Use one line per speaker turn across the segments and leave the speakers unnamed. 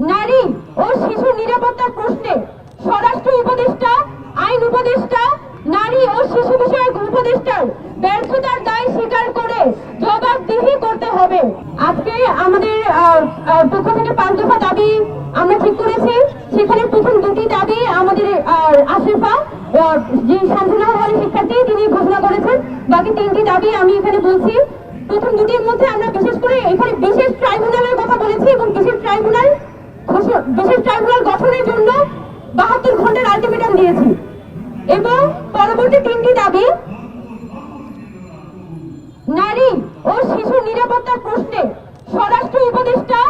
নারী ও শিশু নিরাপত্তার প্রশ্নে স্বরাষ্ট্র উপদেষ্টা, আইন উপদেষ্টা, নারী ও শিশু বিষয়ক উপদেষ্টার ব্যর্থতার দায় স্বীকার করে জবাবদিহি করতে হবে। আজকে আমাদের পক্ষ থেকে পাঁচ দফা দাবি আমরা ঠিক করেছি। সেখানে প্রথম দুটি দাবি আমাদের আশিফা যে শান্তিনগর হলের শিক্ষার্থী, তিনি ঘোষণা করেছেন। বাকি তিনটি দাবি আমি এখানে বলছি। প্রথম দুটির মধ্যে আমরা বিশেষ করে এখানে বিশেষ ট্রাইব্যুনালের কথা বলেছি এবং বিশেষ ট্রাইব্যুনাল বিশেষ ট্রাইব্যুনাল গঠনের জন্য বাহাত্তর ঘণ্টার আলটিমেটাম দিয়েছি। এবং পরবর্তী তিনটি দাবি, নারী ও শিশু নিরাপত্তার প্রশ্নে স্বরাষ্ট্র উপদেষ্টা,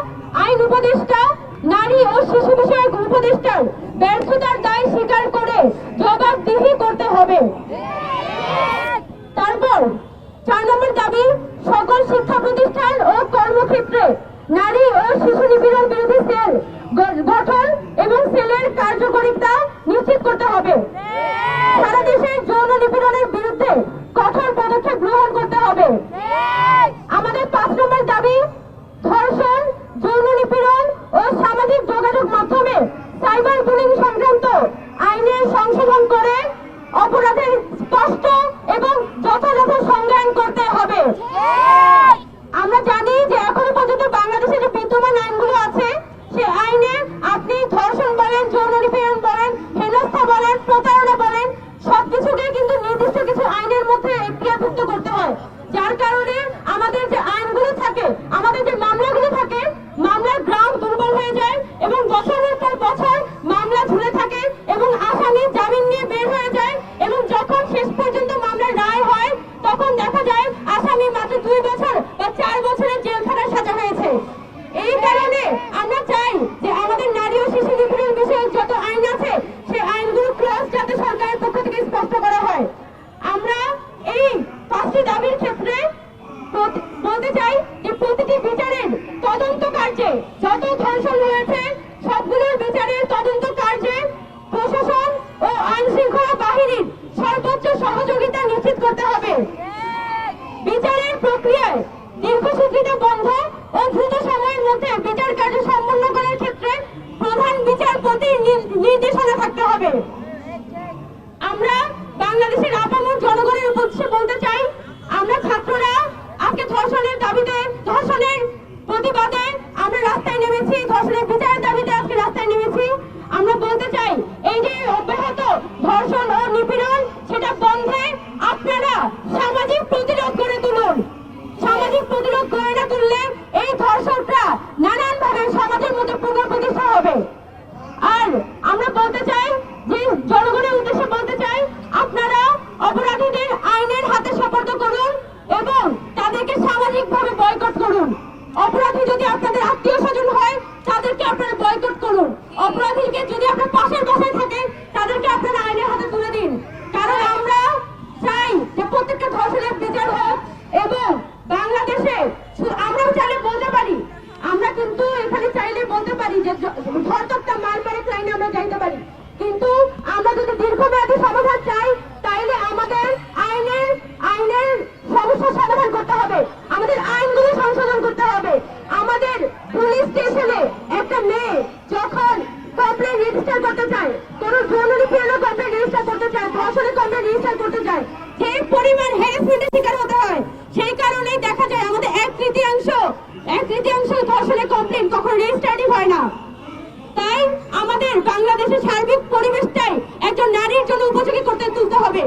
আইন উপদেষ্টা, নারী ও শিশু বিষয়ক উপদেষ্টার ব্যর্থতার দায় স্বীকার করে জবাবদিহি করতে হবে। তারপর চার নম্বর দাবি, সকল শিক্ষা প্রতিষ্ঠান ও কর্মক্ষেত্রে নারী ও শিশু নিপীড়ন বিরোধী সেল গঠন এবং সেলের কার্যকারিতা নিশ্চিত করতে হবে। সারা দেশে যৌন নিপীড়নের বিরুদ্ধে কঠোর পদক্ষেপ গ্রহণ করতে হবে আমাদের পাঁচ নম্বর দাবি ধর্ষণ যৌন নিপীড়ন ও সামাজিক যোগাযোগ মাধ্যমে সাইবার বুলিং সংক্রান্ত আইনের সংশোধন করে অপরাধের স্পষ্ট এবং যথাযথ সংজ্ঞান করতে হবে আমরা জানি যে এখনও পর্যন্ত বাংলাদেশে যে বিদ্যমান আইনগুলো আছে সে আইনে আপনি ধর্ষণ বলেন যৌন নিপীড়ন বলেন হেনস্থা বলেন প্রতারণা বলেন সবকিছুকে কিন্তু নির্দিষ্ট কিছু আইনের মধ্যে এখতিয়ারভুক্ত করতে হয় যার কারণে আমাদের যে আইনগুলো থাকে আমাদের যে মামলাগুলো থাকে মামলার গ্রাম দুর্বল হয়ে যায় এবং বছরের পর বছর মামলা ঝুলে থাকে এবং আসামি জামিন নিয়ে বের হয়ে যায় এবং যখন শেষ পর্যন্ত মামলার রায় হয় তখন দেখা যায় আসামি মাত্র দুই বছর বা চার বছরের জেল খাটার সাজা হয়েছে এই কারণে আমরা চাই যে আমাদের নারী ও শিশু নিপীড়ন বিষয়ক যত আইন আছে সেই আইনগুলো ক্লজ যাতে থেকে স্পষ্ট করা হয়। আমরা এই পাঁচটি দাবির ক্ষেত্রে বলতে চাই যে প্রতিটি বিচারের তদন্ত কার্যে যত ধর্ষণ হয়েছে সবগুলোর বিচারের তদন্ত কার্যে প্রশাসন ও আইন শৃঙ্খলা বাহিনীর সর্বোচ্চ সহযোগিতা নিশ্চিত করতে হবে বিচারের প্রক্রিয়ায় দীর্ঘসূত্রিতা বন্ধ ও দ্রুত সময়ের মধ্যে বিচার কার্য সম্পন্ন করার ক্ষেত্রে প্রধান বিচারপতির নির- নির্দেশনা থাকতে হবে আমরা বাংলাদেশের আপামর জনগণের উদ্দেশ্যে বলতে চাই আমরা ছাত্ররা আজকে ধর্ষণের দাবিতে ধর্ষণের প্রতিবাদে আমরা রাস্তায় নেমেছি ধর্ষণের বিচারের দাবিতে আজকে রাস্তায় নেমেছি আমরা বলতে চাই এই যে অব্যাহত ধর্ষণ ও নিপীড়ন সেটা বন্ধে আপনারা সামাজিক প্রতিরোধ গড়ে তুলুন সামাজিক প্রতিরোধ গড়ে না তুললে এই ধর্ষকরা নানান ভাবে সমাজের মধ্যে পুনঃপ্রতিষ্ঠা হবে আর আমরা বলতে চাই যে জনগণের উদ্দেশ্যে বলতে চাই আপনারা অপরাধীদের আইনের হাতে সোপর্দ করুন এবং তাদেরকে সামাজিকভাবে বয়কট করুন অপরাধী যদি আপনাদের আত্মীয় স্বজন হয় তাদেরকে আপনারা বয়কট করুন। অপরাধীকে যদি আপনার পাশের বাসায় থাকে তাদেরকে আপনারা আইনের হাতে তুলে দিন। কারণ আমরা চাই যে প্রত্যেকটা চায় শিকার হতে হয়, সেই কারণেই দেখা যায় আমাদের এক তৃতীয়াংশ এক তৃতীয়াংশ কমপ্লেন কখনো রেজিস্টারই হয় না। তাই আমাদের বাংলাদেশের সার্বিক পরিবেশটাই একজন নারীর জন্য উপযোগী করতে তুলতে হবে।